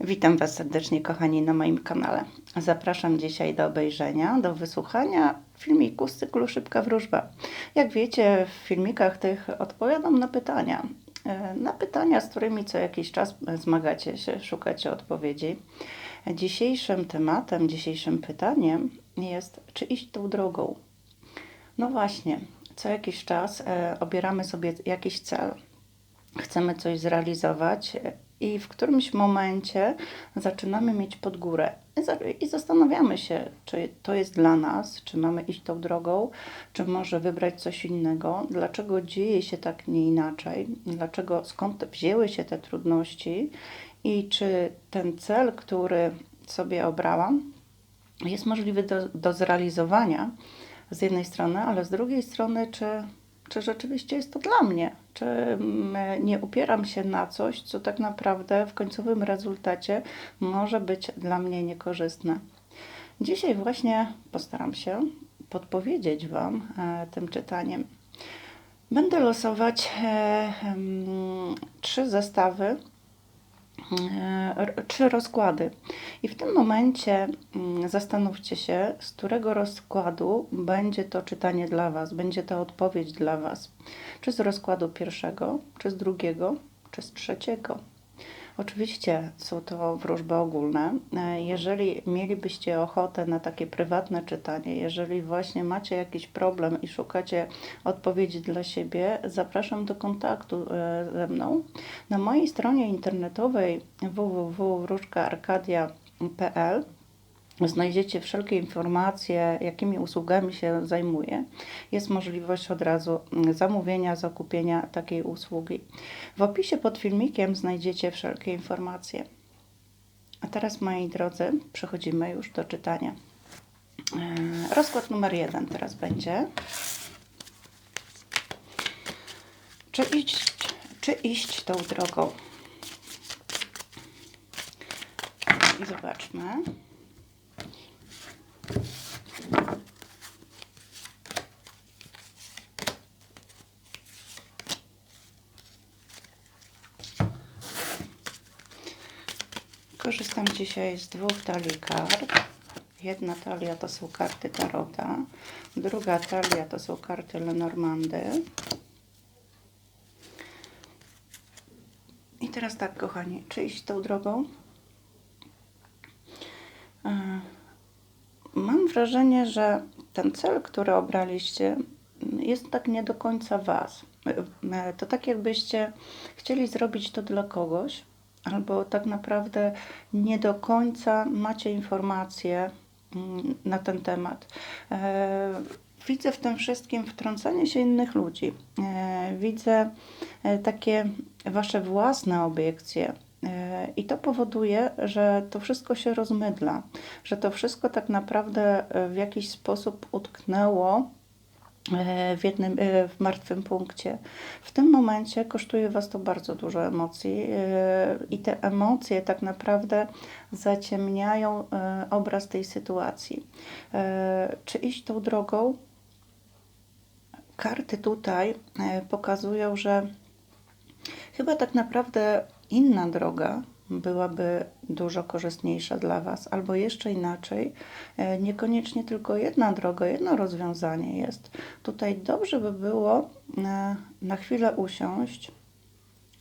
Witam Was serdecznie, kochani, na moim kanale. Zapraszam dzisiaj do obejrzenia, do wysłuchania filmiku z cyklu Szybka Wróżba. Jak wiecie, w filmikach tych odpowiadam na pytania. E, Na pytania, z którymi co jakiś czas zmagacie się, szukacie odpowiedzi. Dzisiejszym tematem, dzisiejszym pytaniem jest, czy iść tą drogą. No właśnie, co jakiś czas e, obieramy sobie jakiś cel, chcemy coś zrealizować i w którymś momencie zaczynamy mieć pod górę i za- i zastanawiamy się, czy to jest dla nas, czy mamy iść tą drogą, czy może wybrać coś innego, dlaczego dzieje się tak, nie inaczej, dlaczego, skąd wzięły się te trudności i czy ten cel, który sobie obrałam, jest możliwy do, do zrealizowania z jednej strony, ale z drugiej strony, czy, czy rzeczywiście jest to dla mnie? Czy mm, nie upieram się na coś, co tak naprawdę w końcowym rezultacie może być dla mnie niekorzystne? Dzisiaj właśnie postaram się podpowiedzieć Wam e, tym czytaniem. Będę losować e, em, trzy zestawy trzy rozkłady. I w tym momencie mm, zastanówcie się, z którego rozkładu będzie to czytanie dla Was, będzie to odpowiedź dla Was. Czy z rozkładu pierwszego, czy z drugiego, czy z trzeciego. Oczywiście są to wróżby ogólne. E, Jeżeli mielibyście ochotę na takie prywatne czytanie, jeżeli właśnie macie jakiś problem i szukacie odpowiedzi dla siebie, zapraszam do kontaktu e, ze mną. Na mojej stronie internetowej www.wróżkaarkadia.pl Znajdziecie wszelkie informacje, jakimi usługami się zajmuję. Jest możliwość od razu mm, zamówienia, zakupienia takiej usługi. W opisie pod filmikiem znajdziecie wszelkie informacje. A teraz, moi drodzy, przechodzimy już do czytania. E, Rozkład numer jeden teraz będzie. Czy iść, czy iść tą drogą? I zobaczmy. Korzystam dzisiaj z dwóch talii kart. Jedna talia to są karty Tarota, druga talia to są karty Lenormandy. I teraz tak, kochani, czy iść tą drogą? E, Mam wrażenie, że ten cel, który obraliście, jest tak nie do końca Was. To tak, jakbyście chcieli zrobić to dla kogoś, albo tak naprawdę nie do końca macie informacje mm, na ten temat. E, Widzę w tym wszystkim wtrącanie się innych ludzi. E, Widzę e, takie Wasze własne obiekcje. I to powoduje, że to wszystko się rozmydla, że to wszystko tak naprawdę e, w jakiś sposób utknęło e, w jednym, e, w martwym punkcie. W tym momencie kosztuje Was to bardzo dużo emocji i te emocje tak naprawdę zaciemniają obraz tej sytuacji. Czy iść tą drogą? Karty tutaj pokazują, że chyba tak naprawdę inna droga byłaby dużo korzystniejsza dla Was, albo jeszcze inaczej, e, niekoniecznie tylko jedna droga, jedno rozwiązanie jest. Tutaj dobrze by było e, na chwilę usiąść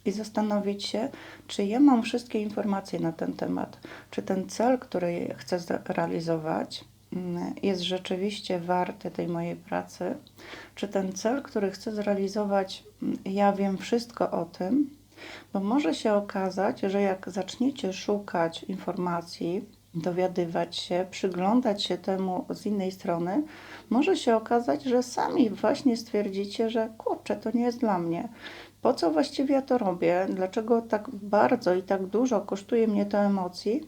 i zastanowić się, czy ja mam wszystkie informacje na ten temat, czy ten cel, który chcę zrealizować, mm, jest rzeczywiście warty tej mojej pracy, czy ten cel, który chcę zrealizować, mm, ja wiem wszystko o tym, bo może się okazać, że jak zaczniecie szukać informacji, dowiadywać się, przyglądać się temu z innej strony, może się okazać, że sami właśnie stwierdzicie, że kurczę, to nie jest dla mnie. Po co właściwie ja to robię? Dlaczego tak bardzo i tak dużo kosztuje mnie to emocji?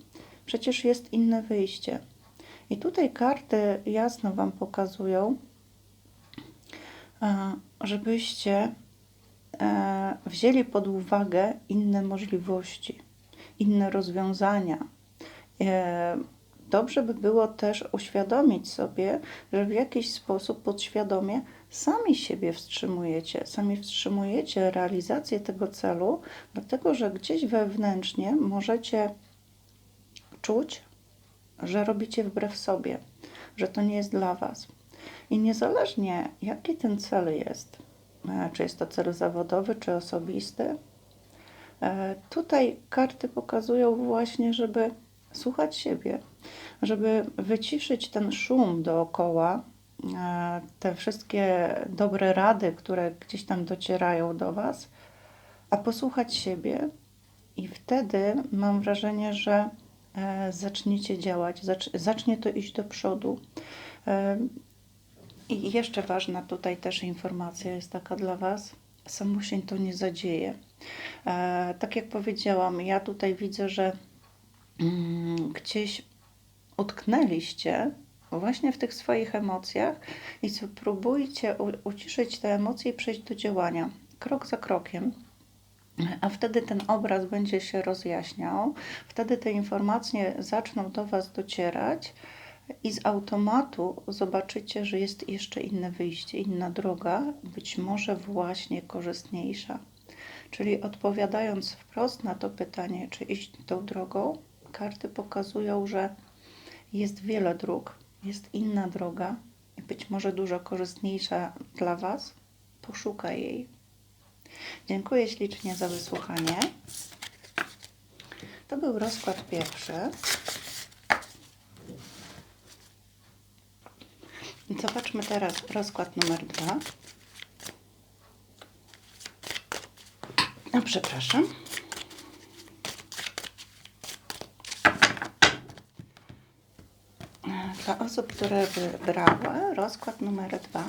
Przecież jest inne wyjście. I tutaj karty jasno Wam pokazują, e, żebyście wzięli pod uwagę inne możliwości, inne rozwiązania. E, Dobrze by było też uświadomić sobie, że w jakiś sposób podświadomie sami siebie wstrzymujecie, sami wstrzymujecie realizację tego celu, dlatego że gdzieś wewnętrznie możecie czuć, że robicie wbrew sobie, że to nie jest dla Was. I niezależnie jaki ten cel jest, e, czy jest to cel zawodowy, czy osobisty, e, tutaj karty pokazują właśnie, żeby słuchać siebie, żeby wyciszyć ten szum dookoła, e, te wszystkie dobre rady, które gdzieś tam docierają do Was, a posłuchać siebie, i wtedy mam wrażenie, że e, zaczniecie działać, zacznie to iść do przodu. E, I jeszcze ważna tutaj też informacja jest taka dla Was. Samo się to nie zadzieje. Tak jak powiedziałam, ja tutaj widzę, że mm, gdzieś utknęliście właśnie w tych swoich emocjach i próbujcie uciszyć te emocje i przejść do działania krok za krokiem. A wtedy ten obraz będzie się rozjaśniał, wtedy te informacje zaczną do Was docierać i z automatu zobaczycie, że jest jeszcze inne wyjście, inna droga, być może właśnie korzystniejsza. Czyli odpowiadając wprost na to pytanie, czy iść tą drogą, karty pokazują, że jest wiele dróg, jest inna droga, być może dużo korzystniejsza dla Was. Poszukaj jej. Dziękuję ślicznie za wysłuchanie. To był rozkład pierwszy. Zobaczmy teraz rozkład numer dwa. No, przepraszam. Dla osób, które wybrały rozkład numer dwa,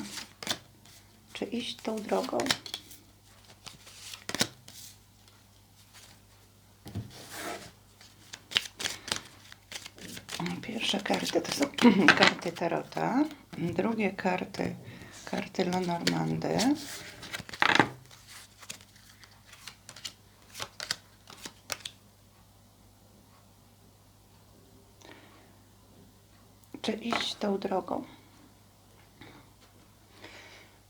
czy iść tą drogą? Pierwsze karty to są karty Tarota, drugie karty karty Lenormandy. Czy iść tą drogą?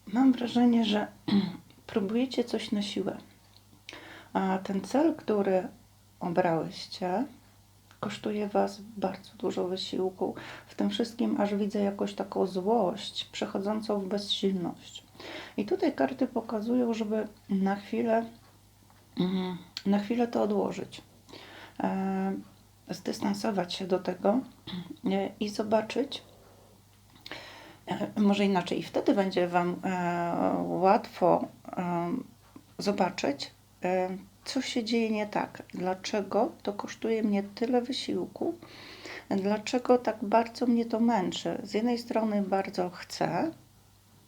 Mam wrażenie, że próbujecie coś na siłę. A ten cel, który obrałyście, kosztuje Was bardzo dużo wysiłku. W tym wszystkim aż widzę jakąś taką złość przechodzącą w bezsilność. I tutaj karty pokazują, żeby na chwilę, mm, na chwilę to odłożyć. E, zdystansować się do tego e, i zobaczyć, e, może inaczej, i wtedy będzie Wam łatwo zobaczyć, co się dzieje nie tak, dlaczego to kosztuje mnie tyle wysiłku, dlaczego tak bardzo mnie to męczy. Z jednej strony bardzo chcę,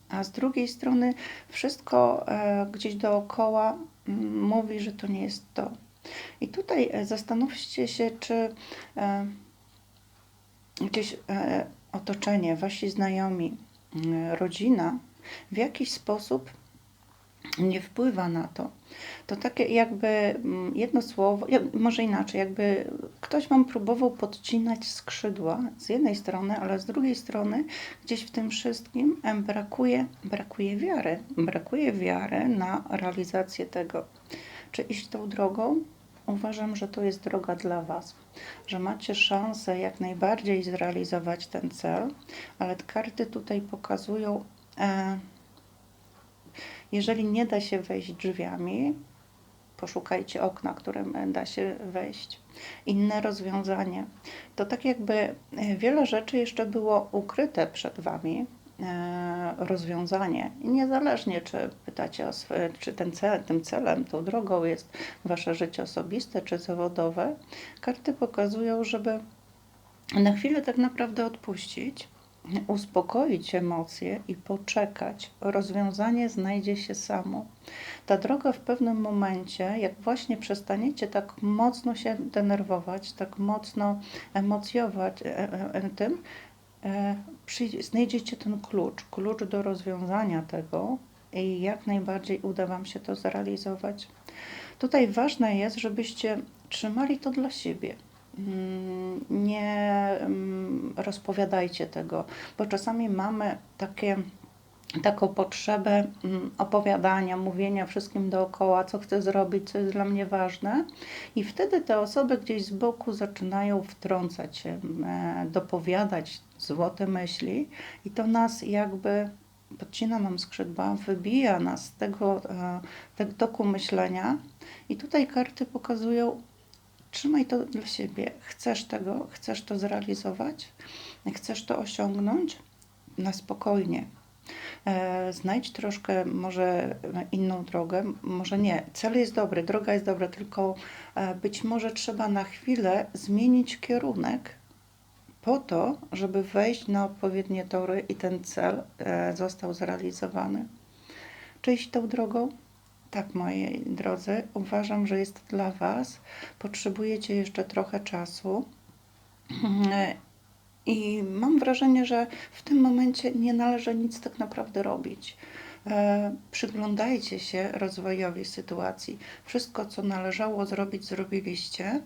a z drugiej strony wszystko e, gdzieś dookoła mm, mówi, że to nie jest to. I tutaj e, zastanówcie się, czy e, gdzieś otoczenie, wasi znajomi, rodzina w jakiś sposób nie wpływa na to. To takie jakby mm, jedno słowo, może inaczej, jakby ktoś Wam próbował podcinać skrzydła z jednej strony, ale z drugiej strony gdzieś w tym wszystkim brakuje, brakuje wiary. Brakuje wiary na realizację tego. Czy iść tą drogą? Uważam, że to jest droga dla Was, że macie szansę jak najbardziej zrealizować ten cel, ale karty tutaj pokazują, e, jeżeli nie da się wejść drzwiami, poszukajcie okna, którym da się wejść. Inne rozwiązanie. To tak jakby e, wiele rzeczy jeszcze było ukryte przed Wami, e, rozwiązanie. I niezależnie, czy pytacie o swoje, czy ten cel, tym celem, tą drogą jest Wasze życie osobiste czy zawodowe, karty pokazują, żeby na chwilę tak naprawdę odpuścić uspokoić emocje i poczekać. Rozwiązanie znajdzie się samo. Ta droga w pewnym momencie, jak właśnie przestaniecie tak mocno się denerwować, tak mocno emocjować e, e, e, tym, znajdziecie ten klucz, klucz do rozwiązania tego i jak najbardziej uda Wam się to zrealizować. Tutaj ważne jest, żebyście trzymali to dla siebie nie mm, rozpowiadajcie tego, bo czasami mamy takie taką potrzebę mm, opowiadania, mówienia wszystkim dookoła, co chcę zrobić, co jest dla mnie ważne. I wtedy te osoby gdzieś z boku zaczynają wtrącać się, e, dopowiadać złote myśli, i to nas jakby podcina nam skrzydła, wybija nas z tego, e, tego toku myślenia. I tutaj karty pokazują, trzymaj to dla siebie. Chcesz tego, chcesz to zrealizować, chcesz to osiągnąć na spokojnie. E, Znajdź troszkę może inną drogę, może nie. Cel jest dobry, droga jest dobra, tylko e, być może trzeba na chwilę zmienić kierunek po to, żeby wejść na odpowiednie tory i ten cel e, został zrealizowany. Czy iść tą drogą? Tak, moi drodzy, uważam, że jest dla Was. Potrzebujecie jeszcze trochę czasu. I mam wrażenie, że w tym momencie nie należy nic tak naprawdę robić. E, Przyglądajcie się rozwojowi sytuacji. Wszystko, co należało zrobić, zrobiliście.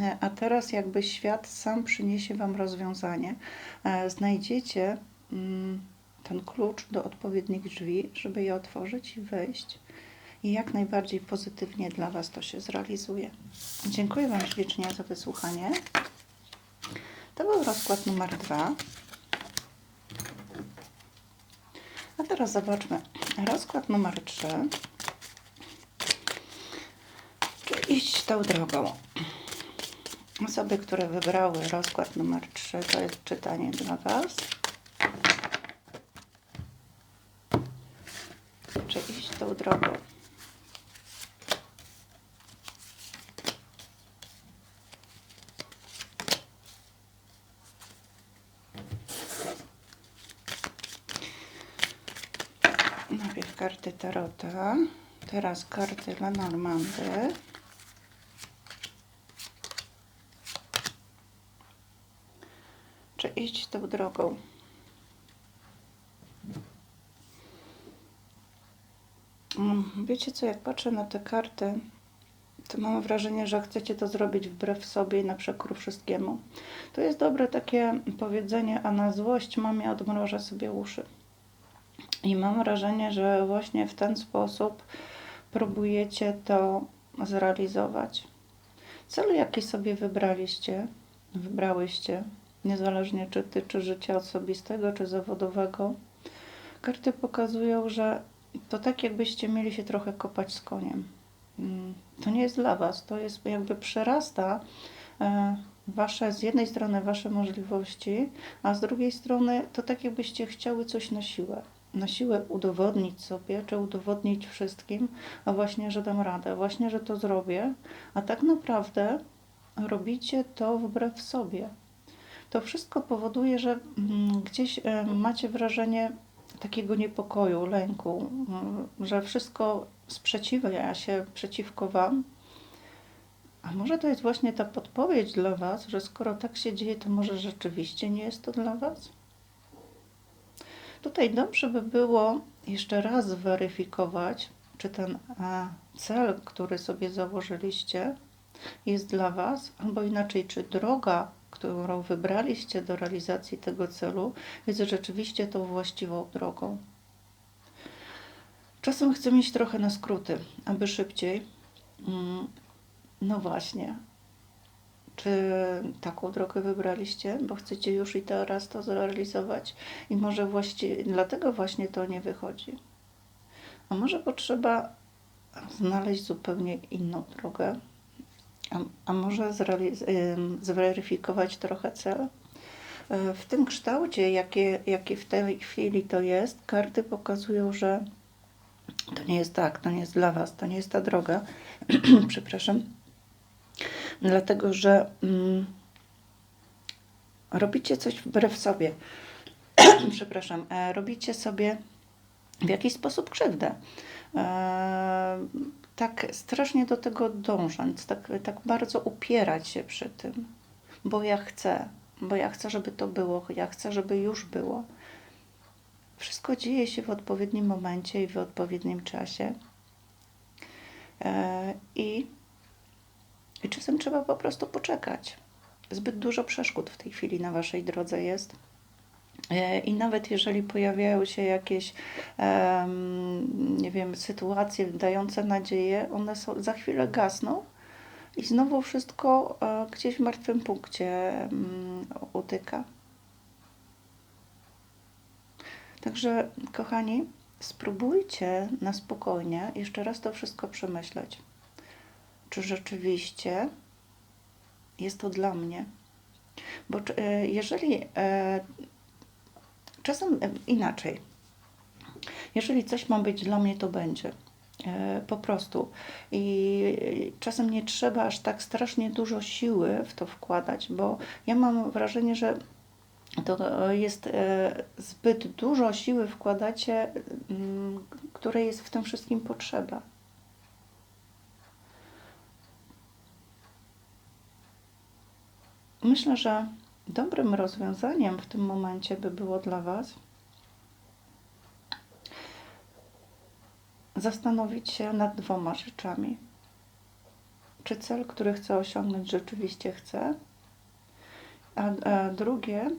E, A teraz jakby świat sam przyniesie Wam rozwiązanie. E, Znajdziecie mm, ten klucz do odpowiednich drzwi, żeby je otworzyć i wejść. I jak najbardziej pozytywnie dla Was to się zrealizuje. Dziękuję Wam ślicznie za wysłuchanie. To był rozkład numer dwa. A teraz zobaczmy rozkład numer trzy. Czy iść tą drogą? Osoby, które wybrały rozkład numer 3, to jest czytanie dla Was. Czy iść tą drogą? Najpierw karty Tarota, teraz karty Lenormandy. czy iść tą drogą. Mm, Wiecie co, jak patrzę na te karty, to mam wrażenie, że chcecie to zrobić wbrew sobie i na przekór wszystkiemu. To jest dobre takie powiedzenie, a na złość mamie odmrożę sobie uszy. I mam wrażenie, że właśnie w ten sposób próbujecie to zrealizować. Cel, jaki sobie wybraliście, wybrałyście, niezależnie czy tyczy życia osobistego, czy zawodowego, karty pokazują, że to tak jakbyście mieli się trochę kopać z koniem. Mm, To nie jest dla Was, to jest jakby przerasta e, Wasze, z jednej strony Wasze możliwości, a z drugiej strony to tak jakbyście chciały coś na siłę. Na siłę udowodnić sobie, czy udowodnić wszystkim, a właśnie, że dam radę, właśnie, że to zrobię, a tak naprawdę robicie to wbrew sobie to wszystko powoduje, że mm, gdzieś e, macie wrażenie takiego niepokoju, lęku, mm, że wszystko sprzeciwia się przeciwko Wam. A może to jest właśnie ta podpowiedź dla Was, że skoro tak się dzieje, to może rzeczywiście nie jest to dla Was? Tutaj dobrze by było jeszcze raz zweryfikować, czy ten e, cel, który sobie założyliście, jest dla Was, albo inaczej, czy droga, którą wybraliście do realizacji tego celu, jest rzeczywiście tą właściwą drogą. Czasem chcę mieć trochę na skróty, aby szybciej. Mm, No właśnie. Czy taką drogę wybraliście, bo chcecie już i teraz to zrealizować i może właściwie dlatego właśnie to nie wychodzi? A może potrzeba znaleźć zupełnie inną drogę, a, a może zweryfikować trochę cel? Y, W tym kształcie, jaki, jaki w tej chwili to jest, karty pokazują, że to nie jest tak, to nie jest dla Was, to nie jest ta droga. Przepraszam. Dlatego, że mm, robicie coś wbrew sobie. Przepraszam, e, robicie sobie w jakiś sposób krzywdę. E, tak strasznie do tego dążąc, tak, tak bardzo upierać się przy tym, bo ja chcę, bo ja chcę, żeby to było, ja chcę, żeby już było. Wszystko dzieje się w odpowiednim momencie i w odpowiednim czasie. E, I, I czasem trzeba po prostu poczekać. Zbyt dużo przeszkód w tej chwili na waszej drodze jest. E, I nawet jeżeli pojawiają się jakieś, nie wiem, sytuacje dające nadzieję, one są, za chwilę gasną i znowu wszystko e, gdzieś w martwym punkcie utyka. Także, kochani, spróbujcie na spokojnie jeszcze raz to wszystko przemyśleć. Czy rzeczywiście jest to dla mnie? Bo e, jeżeli e, czasem e, inaczej, jeżeli coś ma być dla mnie, to będzie. Po prostu. I czasem nie trzeba aż tak strasznie dużo siły w to wkładać, bo ja mam wrażenie, że to jest zbyt dużo siły wkładacie, której jest w tym wszystkim potrzeba. Myślę, że dobrym rozwiązaniem w tym momencie by było dla Was zastanowić się nad dwoma rzeczami. Czy cel, który chcę osiągnąć, rzeczywiście chcę? A, a drugie,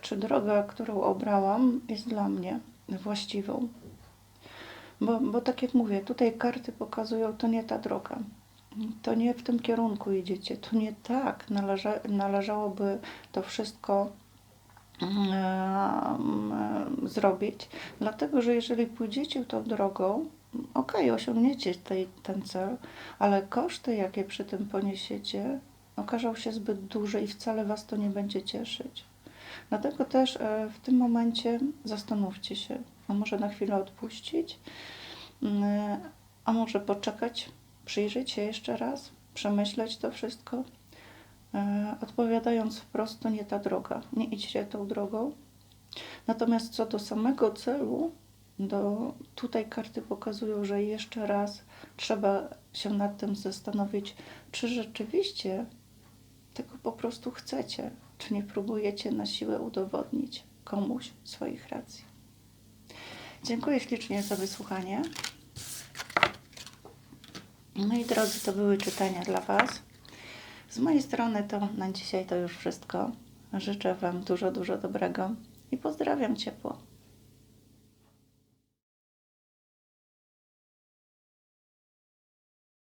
czy droga, którą obrałam, jest dla mnie właściwą? Bo, bo tak jak mówię, tutaj karty pokazują, to nie ta droga. To nie w tym kierunku idziecie. To nie tak należa, należałoby to wszystko mm, em, zrobić. Dlatego, że jeżeli pójdziecie tą drogą, okej, osiągniecie tej, ten cel, ale koszty, jakie przy tym poniesiecie, okażą się zbyt duże i wcale Was to nie będzie cieszyć. Dlatego też e, w tym momencie zastanówcie się, a może na chwilę odpuścić, mm, a może poczekać, przyjrzeć się jeszcze raz, przemyśleć to wszystko. E, Odpowiadając wprost, to nie ta droga, nie idźcie tą drogą. Natomiast co do samego celu, do, tutaj karty pokazują, że jeszcze raz trzeba się nad tym zastanowić, czy rzeczywiście tego po prostu chcecie, czy nie próbujecie na siłę udowodnić komuś swoich racji. Dziękuję ślicznie za wysłuchanie. Moi drodzy, to były czytania dla Was. Z mojej strony to na dzisiaj to już wszystko. Życzę Wam dużo, dużo dobrego i pozdrawiam ciepło.